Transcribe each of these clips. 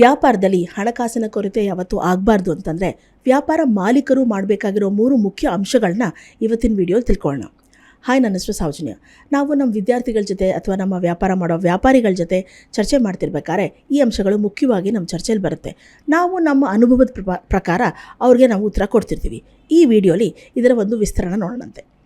ವ್ಯಾಪಾರದಲ್ಲಿ ಹಣಕಾಸಿನ ಕೊರತೆ ಯಾವತ್ತೂ ಆಗಬಾರ್ದು ಅಂತಂದರೆ ವ್ಯಾಪಾರ ಮಾಲೀಕರು ಮಾಡಬೇಕಾಗಿರೋ ಮೂರು ಮುಖ್ಯ ಅಂಶಗಳನ್ನ ಇವತ್ತಿನ ವಿಡಿಯೋ ತಿಳ್ಕೊಳ್ಳೋಣ. ಹಾಯ್ ನನ್ನ ಹೆಸರು ಸೌಜನ್ಯ ನಾವು ನಮ್ಮ ವಿದ್ಯಾರ್ಥಿಗಳ ಜೊತೆ ಅಥವಾ ನಮ್ಮ ವ್ಯಾಪಾರ ಮಾಡೋ ವ್ಯಾಪಾರಿಗಳ ಜೊತೆ ಚರ್ಚೆ ಮಾಡ್ತಿರ್ಬೇಕಾದ್ರೆ ಈ ಅಂಶಗಳು ಮುಖ್ಯವಾಗಿ ನಮ್ಮ ಚರ್ಚೆಯಲ್ಲಿ ಬರುತ್ತೆ. ನಾವು ನಮ್ಮ ಅನುಭವದ ಪ್ರಕಾರ ಅವ್ರಿಗೆ ನಾವು ಉತ್ತರ ಕೊಡ್ತಿರ್ತೀವಿ. ಈ ವಿಡಿಯೋಲಿ ಇದರ ಒಂದು ವಿಸ್ತರಣೆ ನೋಡೋಣಂತೆ.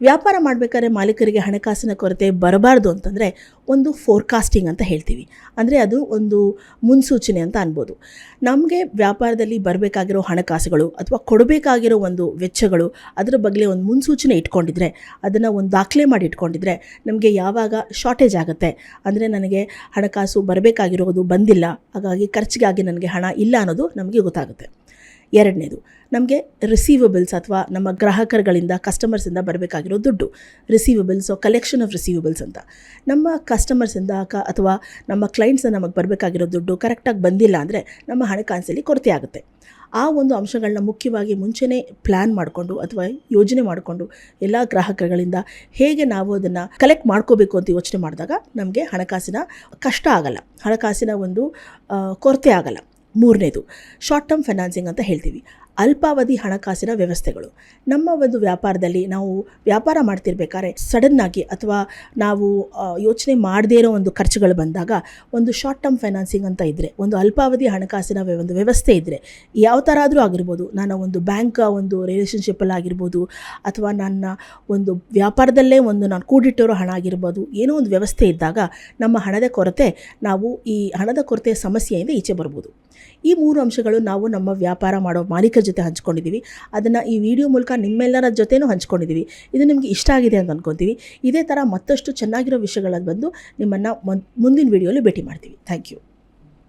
ವ್ಯಾಪಾರ ಮಾಡಬೇಕಾದ್ರೆ ಮಾಲೀಕರಿಗೆ ಹಣಕಾಸಿನ ಕೊರತೆ ಬರಬಾರ್ದು ಅಂತಂದರೆ ಒಂದು ಫೋರ್ಕಾಸ್ಟಿಂಗ್ ಅಂತ ಹೇಳ್ತೀವಿ. ಅಂದರೆ ಅದು ಒಂದು ಮುನ್ಸೂಚನೆ ಅಂತ ಅನ್ಬೋದು. ನಮಗೆ ವ್ಯಾಪಾರದಲ್ಲಿ ಬರಬೇಕಾಗಿರೋ ಹಣಕಾಸುಗಳು ಅಥವಾ ಕೊಡಬೇಕಾಗಿರೋ ಒಂದು ವೆಚ್ಚಗಳು ಅದರ ಬಗ್ಗೆ ಒಂದು ಮುನ್ಸೂಚನೆ ಇಟ್ಕೊಂಡಿದ್ರೆ, ಅದನ್ನು ಒಂದು ದಾಖಲೆ ಮಾಡಿ ಇಟ್ಕೊಂಡಿದ್ರೆ ನಮಗೆ ಯಾವಾಗ ಶಾರ್ಟೇಜ್ ಆಗುತ್ತೆ. ಅಂದರೆ ನನಗೆ ಹಣಕಾಸು ಬರಬೇಕಾಗಿರೋದು ಬಂದಿಲ್ಲ, ಹಾಗಾಗಿ ಖರ್ಚಿಗಾಗಿ ನನಗೆ ಹಣ ಇಲ್ಲ ಅನ್ನೋದು ನಮಗೆ ಗೊತ್ತಾಗುತ್ತೆ. ಎರಡನೇದು, ನಮಗೆ ರಿಸೀವಬಲ್ಸ್ ಅಥವಾ ನಮ್ಮ ಗ್ರಾಹಕರುಗಳಿಂದ ಕಸ್ಟಮರ್ಸಿಂದ ಬರಬೇಕಾಗಿರೋ ದುಡ್ಡು. ರಿಸೀವಬಲ್ಸ್ ಕಲೆಕ್ಷನ್ ಆಫ್ ರಿಸೀವಬಲ್ಸ್ ಅಂತ. ನಮ್ಮ ಕಸ್ಟಮರ್ಸಿಂದ ಕ ಅಥವಾ ನಮ್ಮ ಕ್ಲೈಂಟ್ಸಿಂದ ನಮಗೆ ಬರಬೇಕಾಗಿರೋ ದುಡ್ಡು ಕರೆಕ್ಟಾಗಿ ಬಂದಿಲ್ಲ ಅಂದರೆ ನಮ್ಮ ಹಣಕಾಸಲ್ಲಿ ಕೊರತೆ ಆಗುತ್ತೆ. ಆ ಒಂದು ಅಂಶಗಳನ್ನ ಮುಖ್ಯವಾಗಿ ಮುಂಚೆನೇ ಪ್ಲ್ಯಾನ್ ಮಾಡಿಕೊಂಡು ಅಥವಾ ಯೋಜನೆ ಮಾಡಿಕೊಂಡು ಎಲ್ಲ ಗ್ರಾಹಕರುಗಳಿಂದ ಹೇಗೆ ನಾವು ಅದನ್ನು ಕಲೆಕ್ಟ್ ಮಾಡ್ಕೋಬೇಕು ಅಂತ ಯೋಚನೆ ಮಾಡಿದಾಗ ನಮಗೆ ಹಣಕಾಸಿನ ಕಷ್ಟ ಆಗಲ್ಲ. ಹಣಕಾಸಿನ ಒಂದು ಕೊರತೆ ಆಗಲ್ಲ. ಮೂರನೇದು ಶಾರ್ಟ್ ಟರ್ಮ್ ಫೈನಾನ್ಸಿಂಗ್ ಅಂತ ಹೇಳ್ತೀವಿ. ಅಲ್ಪಾವಧಿ ಹಣಕಾಸಿನ ವ್ಯವಸ್ಥೆಗಳು. ನಮ್ಮ ಒಂದು ವ್ಯಾಪಾರದಲ್ಲಿ ನಾವು ವ್ಯಾಪಾರ ಮಾಡ್ತಿರ್ಬೇಕಾದ್ರೆ ಸಡನ್ನಾಗಿ ಅಥವಾ ನಾವು ಯೋಚನೆ ಮಾಡದೇ ಇರೋ ಒಂದು ಖರ್ಚುಗಳು ಬಂದಾಗ ಒಂದು ಶಾರ್ಟ್ ಟರ್ಮ್ ಫೈನಾನ್ಸಿಂಗ್ ಅಂತ ಇದ್ದರೆ ಒಂದು ಅಲ್ಪಾವಧಿ ಹಣಕಾಸಿನ ಒಂದು ವ್ಯವಸ್ಥೆ ಇದ್ದರೆ ಯಾವ ಥರ ಆದರೂ ಆಗಿರ್ಬೋದು ನಾನು ಒಂದು ಬ್ಯಾಂಕ್ ಒಂದು ರಿಲೇಷನ್ಶಿಪ್ಪಲ್ಲಿ ಆಗಿರ್ಬೋದು, ಅಥವಾ ನನ್ನ ಒಂದು ವ್ಯಾಪಾರದಲ್ಲೇ ಒಂದು ನಾನು ಕೂಡಿಟ್ಟಿರೋ ಹಣ ಆಗಿರ್ಬೋದು, ಏನೋ ಒಂದು ವ್ಯವಸ್ಥೆ ಇದ್ದಾಗ ನಮ್ಮ ಹಣದ ಕೊರತೆ, ನಾವು ಈ ಹಣದ ಕೊರತೆಯ ಸಮಸ್ಯೆಯಿಂದ ಈಚೆ ಬರ್ಬೋದು. ಈ ಮೂರು ಅಂಶಗಳು ನಾವು ನಮ್ಮ ವ್ಯಾಪಾರ ಮಾಡೋ ಮಾಲೀಕರ ಜೊತೆ ಹಂಚ್ಕೊಂಡಿದ್ದೀವಿ ಅದನ್ನು ಈ ವಿಡಿಯೋ ಮೂಲಕ ನಿಮ್ಮೆಲ್ಲರ ಜೊತೆನೂ ಹಂಚ್ಕೊಂಡಿದ್ದೀವಿ ಇದು ನಿಮಗೆ ಇಷ್ಟ ಆಗಿದೆ ಅಂತ ಅಂದ್ಕೊತೀವಿ ಇದೇ ಥರ ಮತ್ತಷ್ಟು ಚೆನ್ನಾಗಿರೋ ವಿಷಯಗಳಲ್ಲಿ ಬಂದು ನಿಮ್ಮನ್ನು ಮುಂದಿನ ವೀಡಿಯೋಲಿ ಭೇಟಿ ಮಾಡ್ತೀವಿ. Thank you.